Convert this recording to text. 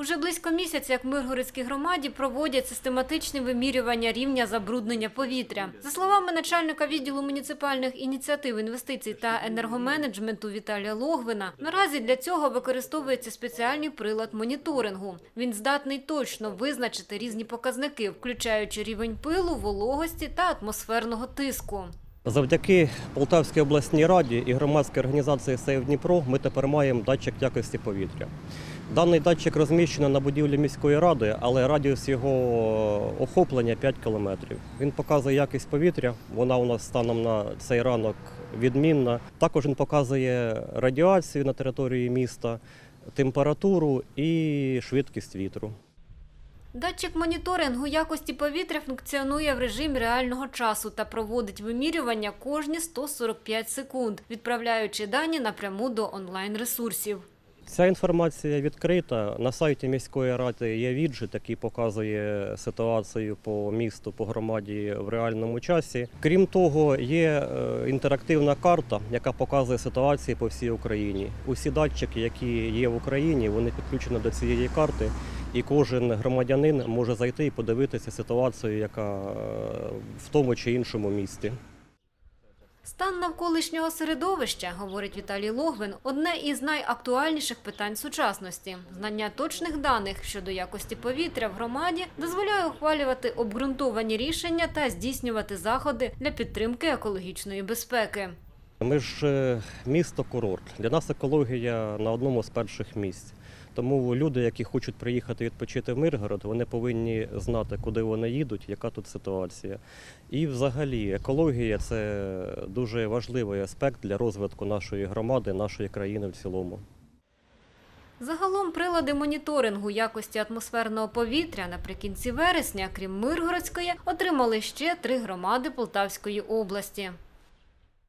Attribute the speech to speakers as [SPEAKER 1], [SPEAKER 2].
[SPEAKER 1] Уже близько місяця, як в Миргородській громаді проводять систематичне вимірювання рівня забруднення повітря. За словами начальника відділу муніципальних ініціатив, інвестицій та енергоменеджменту Віталія Логвина, наразі для цього використовується спеціальний прилад моніторингу. Він здатний точно визначити різні показники, включаючи рівень пилу, вологості та атмосферного тиску.
[SPEAKER 2] Завдяки Полтавській обласній раді і громадській організації «Сейв Дніпро ми тепер маємо датчик якості повітря. Даний датчик розміщено на будівлі міської ради, але радіус його охоплення 5 кілометрів. Він показує якість повітря. Вона у нас станом на цей ранок відмінна. Також він показує радіацію на території міста, температуру і швидкість вітру.
[SPEAKER 1] Датчик моніторингу якості повітря функціонує в режимі реального часу та проводить вимірювання кожні 145 секунд, відправляючи дані напряму до онлайн-ресурсів.
[SPEAKER 2] Ця інформація відкрита. На сайті міської ради є віджит, який показує ситуацію по місту, по громаді в реальному часі. Крім того, є е, інтерактивна карта, яка показує ситуацію по всій Україні. Усі датчики, які є в Україні, вони підключені до цієї карти, і кожен громадянин може зайти і подивитися ситуацію, яка е, в тому чи іншому місті.
[SPEAKER 1] Стан навколишнього середовища, говорить Віталій Логвин, одне із найактуальніших питань сучасності. Знання точних даних щодо якості повітря в громаді дозволяє ухвалювати обґрунтовані рішення та здійснювати заходи для підтримки екологічної безпеки.
[SPEAKER 2] Ми ж е, місто курорт. Для нас екологія на одному з перших місць. Тому люди, які хочуть приїхати відпочити в Миргород, вони повинні знати, куди вони їдуть, яка тут ситуація. І взагалі екологія це дуже важливий аспект для розвитку нашої громади, нашої країни в цілому.
[SPEAKER 1] Загалом прилади моніторингу якості атмосферного повітря наприкінці вересня, крім Миргородської, отримали ще три громади Полтавської області.